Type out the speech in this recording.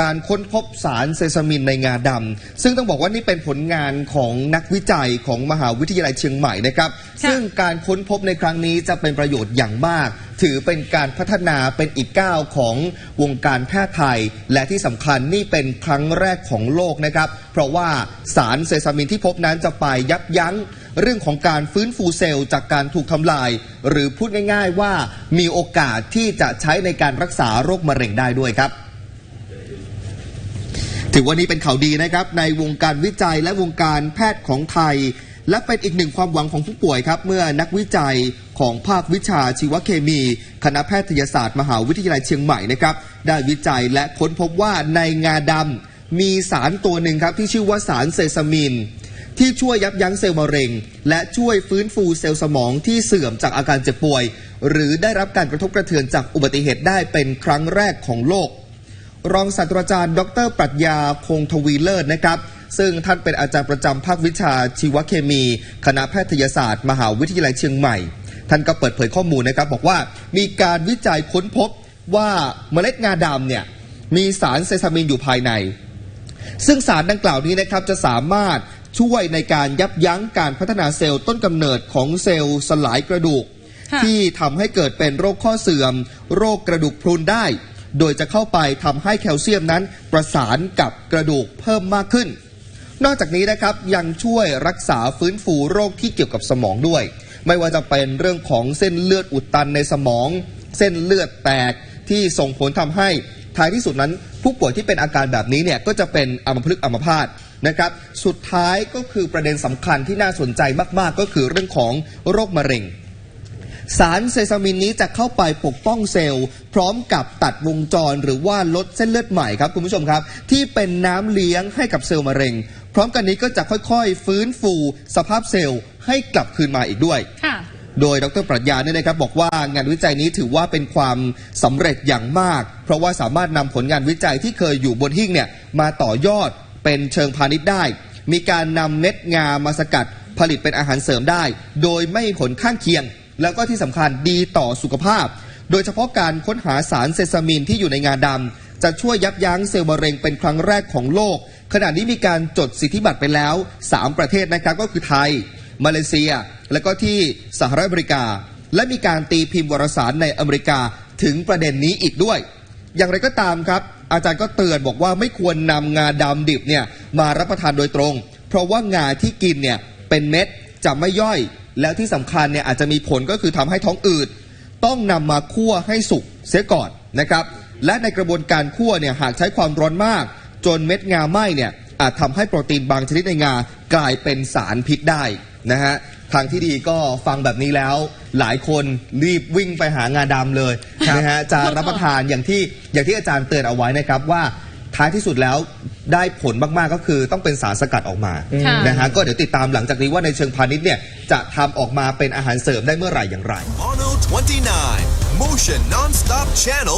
การค้นพบสารเซซามินในงาดำซึ่งต้องบอกว่านี่เป็นผลงานของนักวิจัยของมหาวิทยาลัยเชียงใหม่นะครับค่ะซึ่งการค้นพบในครั้งนี้จะเป็นประโยชน์อย่างมาก ถือเป็นการพัฒนาเป็นอีกก้าวของวงการแพทย์ไทย และที่สำคัญนี่เป็นครั้งแรกของโลกนะครับ เพราะว่าสารเซซามินที่พบนั้นจะไปยับยั้งเรื่องของการฟื้นฟูเซลล์จากการถูกทำลาย หรือพูดง่าย ๆ ว่ามีโอกาสที่จะใช้ในการรักษาโรคมะเร็งได้ด้วยครับ ถือว่านี้เป็นข่าวดีนะครับ ในวงการวิจัยและวงการแพทย์ของไทย และเป็นอีกหนึ่งความหวังของผู้ป่วยครับ เมื่อนักวิจัยของภาควิชาชีวเคมี คณะแพทยศาสตร์มหาวิทยาลัยเชียงใหม่นะครับได้วิจัยและค้นพบว่าในงาดำมีสารตัวหนึ่งครับที่ชื่อว่าสารเซซามินที่ช่วยยับยั้งเซลล์มะเร็ง และช่วยฟื้นฟูเซลล์สมองที่เสื่อมจากอาการเจ็บป่วย หรือได้รับการกระทบกระเทือนจากอุบัติเหตุได้เป็นครั้งแรกของโลก รองศาสตราจารย์ ดร ปรัชญาคงทวีเลิศนะครับ ซึ่งท่านเป็นอาจารย์ประจำภาควิชาชีวเคมี คณะแพทยศาสตร์ มหาวิทยาลัยเชียงใหม่ ท่านก็เปิดเผยข้อมูลนะครับ บอกว่ามีการวิจัยค้นพบว่าเมล็ดงาดำเนี่ยมีสารเซซามินอยู่ภายใน ซึ่งสารดังกล่าวนี้นะครับจะสามารถช่วยในการยับยั้งการพัฒนาเซลล์ต้นกำเนิดของเซลล์สลายกระดูกค่ะที่ทำให้เกิดเป็นโรคข้อเสื่อม โรคกระดูกพรุนได้ โดยจะเข้าไปทำให้แคลเซียมนั้นประสานกับกระดูกเพิ่มมากขึ้น นอกจากนี้นะครับยังช่วยรักษาฟื้นฟูโรคที่เกี่ยวกับสมองด้วย ไม่ว่าจะเป็นเรื่องของเส้นเลือดอุดตันในสมอง เส้นเลือดแตกที่ส่งผลทำให้ท้ายที่สุดนั้น ผู้ป่วยที่เป็นอาการแบบนี้เนี่ยก็จะเป็นอัมพฤกษ์อัมพาตนะครับ สุดท้ายก็คือประเด็นสำคัญที่น่าสนใจมาก ๆ ก็คือเรื่องของโรคมะเร็ง สารเซซามินนี้จะเข้าไปปกป้องเซลล์ พร้อมกับตัดวงจรหรือว่าลดเส้นเลือดใหม่ครับคุณผู้ชมครับ ที่เป็นน้ำเลี้ยงให้กับเซลล์มะเร็ง พร้อมกันนี้ก็จะค่อยๆ ฟื้นฟู สภาพเซลล์ให้กลับคืนมาอีกด้วยค่ะโดยดรปรัชญาเนี่ยนะครับบอกว่างานวิจัยนี้ถือว่าเป็นความสำเร็จอย่างมาก เพราะว่าสามารถนำผลงานวิจัยที่เคยอยู่บนหิ้งเนี่ยมาต่อยอดเป็นเชิงพาณิชย์ได้ มีการนำเม็ดงามาสกัดผลิตเป็นอาหารเสริมได้ โดยไม่มีผลข้างเคียง แล้วก็ที่สำคัญดีต่อสุขภาพ โดยเฉพาะการค้นหาสารเซซามินที่อยู่ในงาดำจะช่วยยับยั้งเซลล์มะเร็งเป็นครั้งแรกของโลก ขณะนี้มีการจดสิทธิบัตรไปแล้ว 3 ประเทศนะครับก็คือไทย มาเลเซีย และก็ที่สหรัฐอเมริกา และมีการตีพิมพ์วารสารในอเมริกาถึงประเด็นนี้อีกด้วย อย่างไรก็ตามครับ อาจารย์ก็เตือนบอกว่าไม่ควรนำงาดำดิบเนี่ยมารับประทานโดยตรง เพราะว่างาที่กินเนี่ยเป็นเม็ดจะไม่ย่อย แล้วที่สำคัญเนี่ยอาจจะมีผลก็คือทำให้ท้องอืดต้องนำมาคั่วให้สุกเสียก่อนนะครับ และในกระบวนการคั่วเนี่ยหากใช้ความร้อนมาก จนเม็ดงาไหม้เนี่ยอาจทำให้โปรตีนบางชนิดในงากลายเป็นสารพิษได้นะฮะทางที่ดีก็ฟังแบบนี้แล้ว หลายคนรีบวิ่งไปหางาดำเลยนะฮะจะรับประทานอย่างที่อย่างที่อาจารย์เตือนเอาไว้นะครับว่า ท้ายที่สุดแล้วได้ผลมากๆก็คือต้องเป็นสารสกัดออกมาค่ะ นะฮะก็เดี๋ยวติดตามหลังจากนี้ว่าในเชิงพาณิชย์เนี่ยจะทำออกมาเป็นอาหารเสริมได้เมื่อไหร่อย่างไร Mono 29, Motion Non-Stop Channel